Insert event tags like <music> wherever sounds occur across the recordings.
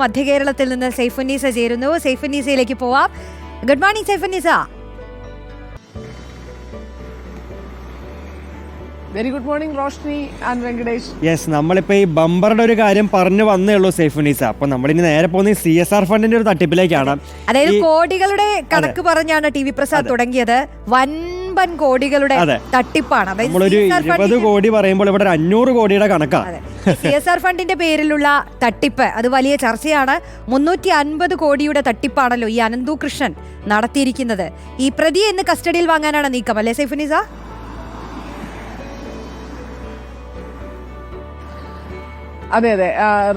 മധ്യ കേരളത്തിൽ നിന്ന് സൈഫുന്നീസ ചേരുന്നു. സൈഫുന്നീസയിലേക്ക് പോവാം. Good morning Saifunnisa very good morning Roshni and Venkatesh yes നമ്മളിപ്പോ ഈ ബമ്പറുടെ ഒരു കാര്യം പറഞ്ഞു വന്നേ ഉള്ളൂ സേഫുനീസ അപ്പൊ നമ്മളിനി നേരെ പോകുന്ന സി എസ് ആർ ഫണ്ടിന്റെ ഒരു തട്ടിപ്പിലേക്കാണ്. അതായത് കോടികളുടെ കണക്ക് പറഞ്ഞാണ് ടി വി പ്രസാദ് തുടങ്ങിയത്. വൻപൻ കോടികളുടെ. തട്ടിപ്പാണ്. നമ്മളൊരു ഇരുപത് കോടി പറയുമ്പോൾ ഇവിടെ ഒരു അഞ്ഞൂറ് കോടിയുടെ കണക്കാണ് സി എസ് ആർ ഫണ്ടിന്റെ പേരിലുള്ള തട്ടിപ്പ് അത് വലിയ ചർച്ചയാണ്. മുന്നൂറ്റി അൻപത് കോടിയുടെ തട്ടിപ്പാണല്ലോ ഈ അനന്തു കൃഷ്ണൻ നടത്തിയിരിക്കുന്നത്. ഈ പ്രതിയെ ഇന്ന് കസ്റ്റഡിയിൽ വാങ്ങാനാണ് നീക്കം. അല്ലേ സൈഫുനിസ? അതെ അതെ.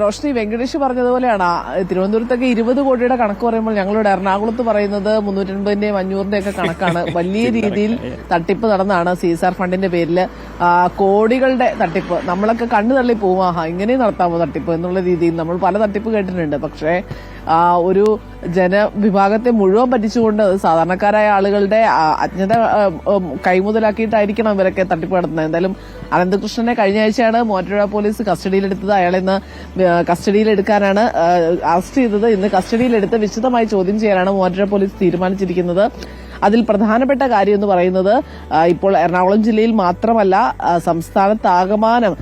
റോഷ്നി വെങ്കടേഷ് പറഞ്ഞതുപോലെയാണ്. തിരുവനന്തപുരത്തൊക്കെ ഇരുപത് കോടിയുടെ കണക്ക് പറയുമ്പോൾ ഞങ്ങളുടെ എറണാകുളത്ത് പറയുന്നത് മുന്നൂറ്റൻപതിന്റെയും അഞ്ഞൂറിന്റെയും ഒക്കെ കണക്കാണ്. <laughs> വലിയ രീതിയിൽ തട്ടിപ്പ് നടന്നാണ് സി എസ് ആർ ഫണ്ടിന്റെ പേരിൽ. കോടികളുടെ തട്ടിപ്പ്. നമ്മളൊക്കെ കണ്ണു തള്ളി പോവാ ഇങ്ങനെ നടത്താമോ തട്ടിപ്പ് എന്നുള്ള രീതിയിൽ നമ്മൾ പല തട്ടിപ്പ് കേട്ടിട്ടുണ്ട്. പക്ഷേ ഒരു ജനവിഭാഗത്തെ മുഴുവൻ പറ്റിച്ചുകൊണ്ട് സാധാരണക്കാരായ ആളുകളുടെ അജ്ഞത കൈമുതലാക്കിയിട്ടായിരിക്കണം ഇവരൊക്കെ തട്ടിപ്പ് നടത്തുന്നത് എന്തായാലും അനന്തകൃഷ്ണനെ കഴിഞ്ഞ ആഴ്ചയാണ് മോറ്റോഴ പോലീസ് കസ്റ്റഡിയിലെടുത്തത്. അയാളെ ഇന്ന് കസ്റ്റഡിയിലെടുക്കാനാണ് അറസ്റ്റ് ചെയ്തത്. ഇന്ന് കസ്റ്റഡിയിലെടുത്ത് വിശദമായി ചോദ്യം ചെയ്യാനാണ് മോറ്റോഴ പോലീസ് തീരുമാനിച്ചിരിക്കുന്നത്. അതിൽ പ്രധാനപ്പെട്ട കാര്യം എന്ന് പറയുന്നത് ഇപ്പോൾ എറണാകുളം ജില്ലയിൽ മാത്രമല്ല സംസ്ഥാനത്താകമാനം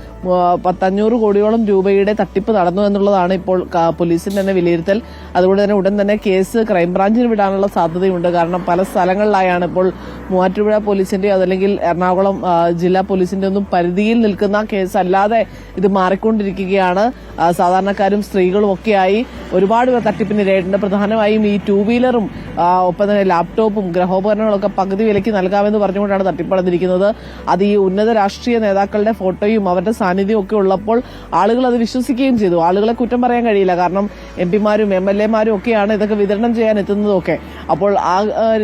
പത്തഞ്ഞൂറ് കോടിയോളം രൂപയുടെ തട്ടിപ്പ് നടന്നു എന്നുള്ളതാണ് ഇപ്പോൾ പോലീസിന്റെ തന്നെ വിലയിരുത്തൽ. അതുകൊണ്ട് തന്നെ ഉടൻ തന്നെ കേസ് ക്രൈംബ്രാഞ്ചിന് വിടാനുള്ള സാധ്യതയുണ്ട്. കാരണം പല സ്ഥലങ്ങളിലായാണ് ഇപ്പോൾ മൂവാറ്റുപുഴ പോലീസിന്റെയോ അതല്ലെങ്കിൽ എറണാകുളം ജില്ലാ പോലീസിന്റെ ഒന്നും പരിധിയിൽ നിൽക്കുന്ന കേസ് അല്ലാതെ ഇത് മാറിക്കൊണ്ടിരിക്കുകയാണ്. സാധാരണക്കാരും സ്ത്രീകളും ഒക്കെയായി ഒരുപാട് തട്ടിപ്പിനിരയായിട്ടുണ്ട് പ്രധാനമായും ഈ ടൂ വീലറും ഒപ്പം തന്നെ ലാപ്ടോപ്പും ഗ്രഹോപകരണങ്ങളൊക്കെ പകുതി വിലയ്ക്ക് നൽകാമെന്ന് പറഞ്ഞുകൊണ്ടാണ് തട്ടിപ്പടന്നിരിക്കുന്നത്. അത് ഈ ഉന്നത രാഷ്ട്രീയ നേതാക്കളുടെ ഫോട്ടോയും അവരുടെ സാന്നിധ്യവും ഒക്കെ ഉള്ളപ്പോൾ ആളുകൾ അത് വിശ്വസിക്കുകയും ചെയ്തു. ആളുകളെ കുറ്റം പറയാൻ കഴിയില്ല. കാരണം എം പിമാരും എം എൽ എമാരും ഒക്കെയാണ് ഇതൊക്കെ വിതരണം ചെയ്യാൻ എത്തുന്നതൊക്കെ. അപ്പോൾ ആ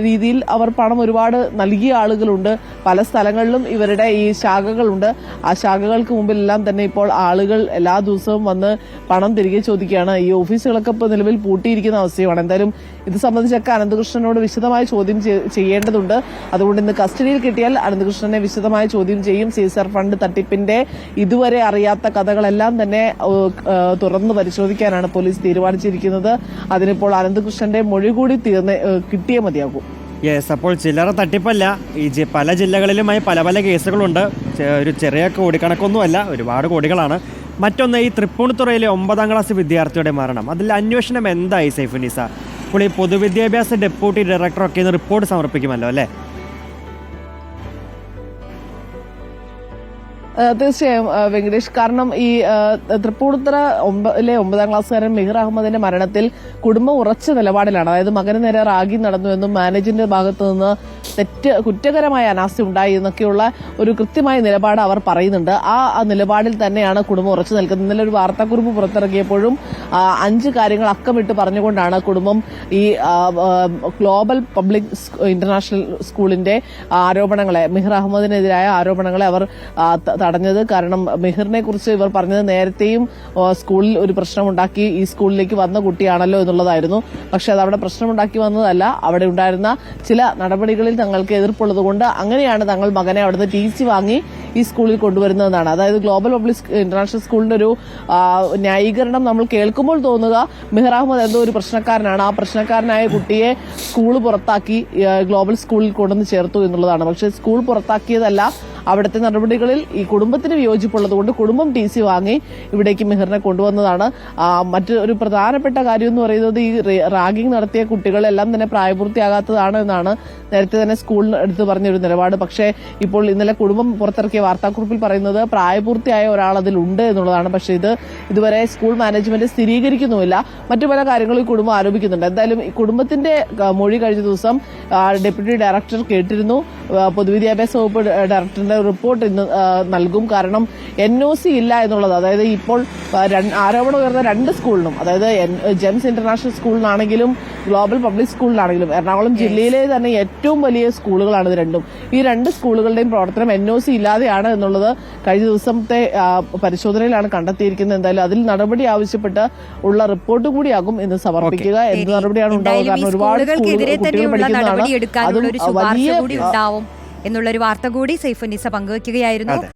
രീതിയിൽ അവർ പണം ഒരുപാട് നൽകിയ ആളുകളുണ്ട്. പല സ്ഥലങ്ങളിലും ഇവരുടെ ഈ ശാഖകളുണ്ട്. ആ ശാഖകൾക്ക് മുമ്പിലെല്ലാം തന്നെ ഇപ്പോൾ ആളുകൾ എല്ലാ ദിവസവും വന്ന് പണം തിരികെ ചോദിക്കുകയാണ്. ഈ ഓഫീസുകളൊക്കെ ഇപ്പോൾ നിലവിൽ പൂട്ടിയിരിക്കുന്ന അവസ്ഥയാണ് എന്തായാലും ഇത് സംബന്ധിച്ചൊക്കെ അനന്തകൃഷ്ണനോട് വിശദമായ ചോദ്യം ചെയ്യേണ്ടതുണ്ട്. അതുകൊണ്ട് ഇന്ന് കസ്റ്റഡിയിൽ കിട്ടിയാൽ അനന്തകൃഷ്ണനെ വിശദമായ ചോദ്യം ചെയ്യും. സീസർ ഫണ്ട് തട്ടിപ്പിന്റെ ഇതുവരെ അറിയാത്ത കഥകളെല്ലാം തന്നെ തുറന്ന് പരിശോധിക്കാനാണ് പോലീസ് തീരുമാനിച്ചിരിക്കുന്നത്. അതിനിപ്പോൾ അനന്തകൃഷ്ണന്റെ മൊഴി കൂടി തീർന്ന് കിട്ടിയേ മതിയാക്കും യെസ് അപ്പോൾ ചില്ലറ തട്ടിപ്പല്ല. ഈ പല ജില്ലകളിലുമായി പല പല കേസുകളുണ്ട്. ഒരു ചെറിയ കോടിക്കണക്കൊന്നുമല്ല ഒരുപാട് കോടികളാണ്. മറ്റൊന്ന് ഈ തൃപ്പൂണിത്തുറയിലെ ഒമ്പതാം ക്ലാസ് വിദ്യാർത്ഥിയുടെ മരണം. അതിൽ അന്വേഷണം എന്തായി സൈഫുനിസ? അപ്പോൾ ഈ പൊതുവിദ്യാഭ്യാസ ഡെപ്യൂട്ടി ഡയറക്ടറൊക്കെ ഇന്ന് റിപ്പോർട്ട് സമർപ്പിക്കുമല്ലോ അല്ലേ? തീർച്ചയായും വെങ്കടേഷ്. കാരണം ഈ തൃപ്പൂണിത്തുറ ഒമ്പതിലെ ഒമ്പതാം ക്ലാസ്സുകാരൻ മിഹിർ അഹമ്മദിന്റെ മരണത്തിൽ കുടുംബം ഉറച്ച നിലപാടിലാണ്. അതായത് മകന് നേരെ റാഗി നടന്നു എന്നും മാനേജിന്റെ ഭാഗത്തു നിന്ന് തെറ്റ് കുറ്റകരമായ അനാസ്ഥ ഉണ്ടായി എന്നൊക്കെയുള്ള ഒരു കൃത്യമായ നിലപാട് അവർ പറയുന്നുണ്ട്. ആ നിലപാടിൽ തന്നെയാണ് കുടുംബം ഉറച്ചു നിൽക്കുന്നത്. ഇന്നലെ ഒരു വാർത്താക്കുറിപ്പ് പുറത്തിറക്കിയപ്പോഴും അഞ്ച് കാര്യങ്ങൾ അക്കമിട്ട് പറഞ്ഞുകൊണ്ടാണ് കുടുംബം ഈ ഗ്ലോബൽ പബ്ലിക് ഇന്റർനാഷണൽ സ്കൂളിന്റെ ആരോപണങ്ങളെ മിഹിർ അഹമ്മദിനെതിരായ ആരോപണങ്ങളെ അവർ തടഞ്ഞത്. കാരണം മിഹിറിനെ കുറിച്ച് ഇവർ പറഞ്ഞത് നേരത്തെയും സ്കൂളിൽ ഒരു പ്രശ്നമുണ്ടാക്കി ഈ സ്കൂളിലേക്ക് വന്ന കുട്ടിയാണല്ലോ എന്നുള്ളതായിരുന്നു. പക്ഷെ അത് അവിടെ പ്രശ്നമുണ്ടാക്കി വന്നതല്ല. അവിടെ ഉണ്ടായിരുന്ന ചില നടപടികളിൽ തങ്ങൾക്ക് എതിർപ്പുള്ളതുകൊണ്ട് അങ്ങനെയാണ് തങ്ങൾ മകനെ അവിടുന്ന് ടി സി വാങ്ങി ഈ സ്കൂളിൽ കൊണ്ടുവരുന്നതെന്നാണ്. അതായത് ഗ്ലോബൽ പബ്ലിക് ഇന്റർനാഷണൽ സ്കൂളിന്റെ ഒരു ന്യായീകരണം നമ്മൾ കേൾക്കുമ്പോൾ തോന്നുക മെഹർ അഹമ്മദ് എന്തോ ഒരു പ്രശ്നക്കാരനാണ്. ആ പ്രശ്നക്കാരനായ കുട്ടിയെ സ്കൂൾ പുറത്താക്കി ഗ്ലോബൽ സ്കൂളിൽ കൊണ്ടുവന്ന് ചേർത്തു എന്നുള്ളതാണ്. പക്ഷേ സ്കൂൾ പുറത്താക്കിയതല്ല അവിടുത്തെ നടപടികളിൽ ഈ കുടുംബത്തിന് വിയോജിപ്പുള്ളതുകൊണ്ട് കുടുംബം ടി സി വാങ്ങി ഇവിടേക്ക് മെഹറിനെ കൊണ്ടുവന്നതാണ്. മറ്റൊരു പ്രധാനപ്പെട്ട കാര്യം എന്ന് പറയുന്നത് ഈ റാഗിംഗ് നടത്തിയ കുട്ടികളെല്ലാം തന്നെ പ്രായപൂർത്തിയാകാത്തതാണ് എന്നാണ് നേരത്തെ തന്നെ സ്കൂളിന് എടുത്തു പറഞ്ഞ ഒരു നിലപാട്. പക്ഷേ ഇപ്പോൾ ഇന്നലെ കുടുംബം പുറത്തിറക്കിയ വാർത്താക്കുറിപ്പിൽ പറയുന്നത് പ്രായപൂർത്തിയായ ഒരാൾ അതിലുണ്ട് എന്നുള്ളതാണ്. പക്ഷേ ഇത് ഇതുവരെ സ്കൂൾ മാനേജ്മെന്റ് സ്ഥിരീകരിക്കുന്നുമില്ല. മറ്റു പല കാര്യങ്ങളും ഈ കുടുംബം ആരോപിക്കുന്നുണ്ട്. എന്തായാലും ഈ കുടുംബത്തിന്റെ മൊഴി കഴിഞ്ഞ ദിവസം ഡെപ്യൂട്ടി ഡയറക്ടർ കേട്ടിരുന്നു. പൊതുവിദ്യാഭ്യാസ വകുപ്പ് ഡ- ഡയറക്ടറിന്റെ റിപ്പോർട്ട് ഇന്ന് നൽകും. കാരണം എൻ ഒ സി ഇല്ല എന്നുള്ളത് അതായത് ഇപ്പോൾ ആരോപണം ഉയർന്ന രണ്ട് സ്കൂളിനും അതായത് ജെംസ് ഇന്റർനാഷണൽ സ്കൂളിനാണെങ്കിലും ഗ്ലോബൽ പബ്ലിക് സ്കൂളിലാണെങ്കിലും എറണാകുളം ജില്ലയിലെ തന്നെ ഏറ്റവും വലിയ സ്കൂളുകളാണ് ഇത് രണ്ടും. ഈ രണ്ട് സ്കൂളുകളുടെയും പ്രവർത്തനം എൻ ഒ സി ഇല്ലാതെയാണ് എന്നുള്ളത് കഴിഞ്ഞ ദിവസത്തെ പരിശോധനയിലാണ് കണ്ടെത്തിയിരിക്കുന്നത്. എന്തായാലും അതിൽ നടപടി ആവശ്യപ്പെട്ട് ഉള്ള റിപ്പോർട്ട് കൂടിയാകും ഇന്ന് സമർപ്പിക്കുക എന്ത് നടപടിയാണ് ഉണ്ടാവുക. കാരണം ഒരുപാട് സ്കൂളുകൾ കുട്ടികൾ പഠിക്കുന്നതാണ് അതും വലിയ എന്നുള്ളൊരു വാർത്ത കൂടി സൈഫുനിസ പങ്കുവയ്ക്കുകയായിരുന്നു